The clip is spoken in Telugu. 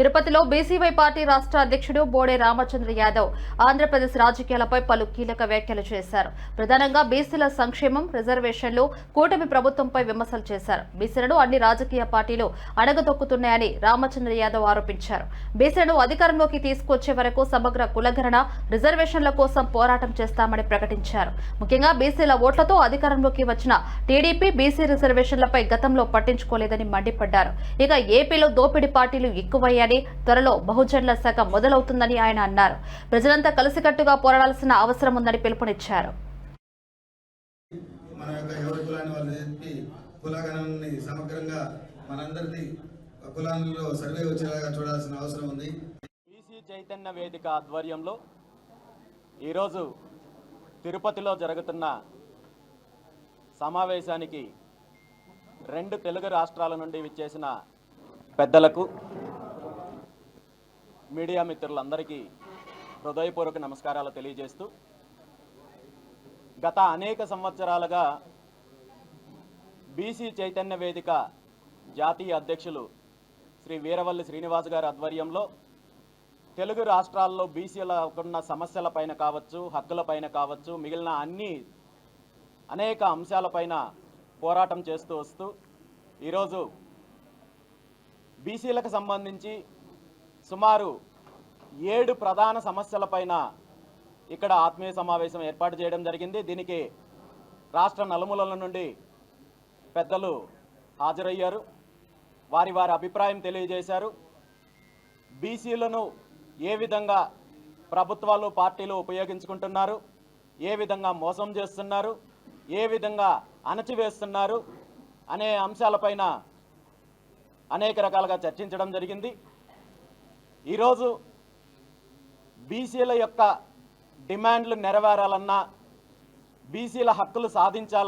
తిరుపతిలో బీసీవై పార్టీ రాష్ట్ర అధ్యక్షుడు బోడే రామచంద్ర యాదవ్ ఆంధ్రప్రదేశ్ రాజకీయాలపై పలు కీలక వ్యాఖ్యలు చేశారు. ప్రధానంగా బీసీల సంక్షేమం రిజర్వేషన్లు కూటమి ప్రభుత్వంపై విమర్శలు చేశారు. బీసీలను అన్ని రాజకీయ పార్టీలు అడగదొక్కుతున్నాయని రామచంద్ర యాదవ్ ఆరోపించారు. బీసీలను అధికారంలోకి తీసుకొచ్చే వరకు సమగ్ర కులగణన రిజర్వేషన్ల కోసం పోరాటం చేస్తామని ప్రకటించారు. ముఖ్యంగా బీసీల ఓట్లతో అధికారంలోకి వచ్చిన టీడీపీ బీసీ రిజర్వేషన్లపై గతంలో పట్టించుకోలేదని మండిపడ్డారు. ఇక ఏపీలో దోపిడీ పార్టీలు ఎక్కువయ్యాయి ఎక్కువయ్యాయని త్వరలో బహుజనుల శాఖ మొదలవుతుందని ఆయన అన్నారు. ప్రజలంతా కలిసికట్టుగా పోరాడాల్సిన అవసరం ఉందని పిలుపునిచ్చారు. మన యొక్క ఎవరి కులాన్ని వాళ్ళు చెప్పి కులగణాన్ని సమగ్రంగా మనందరిది కులాలలో సర్వే వచ్చేలాగా చూడాల్సిన అవసరం ఉంది. బీసీ చైతన్య వేదిక ఆధ్వర్యంలో ఈరోజు తిరుపతిలో జరుగుతున్న సమావేశానికి రెండు తెలుగు రాష్ట్రాల నుండి విచ్చేసిన పెద్దలకు మీడియా మిత్రులందరికీ హృదయపూర్వక నమస్కారాలు తెలియజేస్తూ గత అనేక సంవత్సరాలుగా బీసీ చైతన్య వేదిక జాతీయ అధ్యక్షులు శ్రీ వీరవల్లి శ్రీనివాస్ గారి ఆధ్వర్యంలో తెలుగు రాష్ట్రాల్లో బీసీలకున్న సమస్యల సమస్యలపైన కావచ్చు హక్కులపైన కావచ్చు మిగిలిన అన్ని అనేక అంశాలపైన పోరాటం చేస్తూ వస్తూ ఈరోజు బీసీలకు సంబంధించి సుమారు ఏడు ప్రధాన సమస్యలపైన ఇక్కడ ఆత్మీయ సమావేశం ఏర్పాటు చేయడం జరిగింది. దీనికి రాష్ట్ర నలుమూలల నుండి పెద్దలు హాజరయ్యారు. వారి వారి అభిప్రాయం తెలియజేశారు. బీసీలను ఏ విధంగా ప్రభుత్వాలు పార్టీలు ఉపయోగించుకుంటున్నారు ఏ విధంగా మోసం చేస్తున్నారు ఏ విధంగా అణచివేస్తున్నారు అనే అంశాలపైన అనేక రకాలుగా చర్చించడం జరిగింది. ఈరోజు బీసీల యొక్క డిమాండ్లు నెరవేరాలన్నా బీసీల హక్కులు సాధించాలి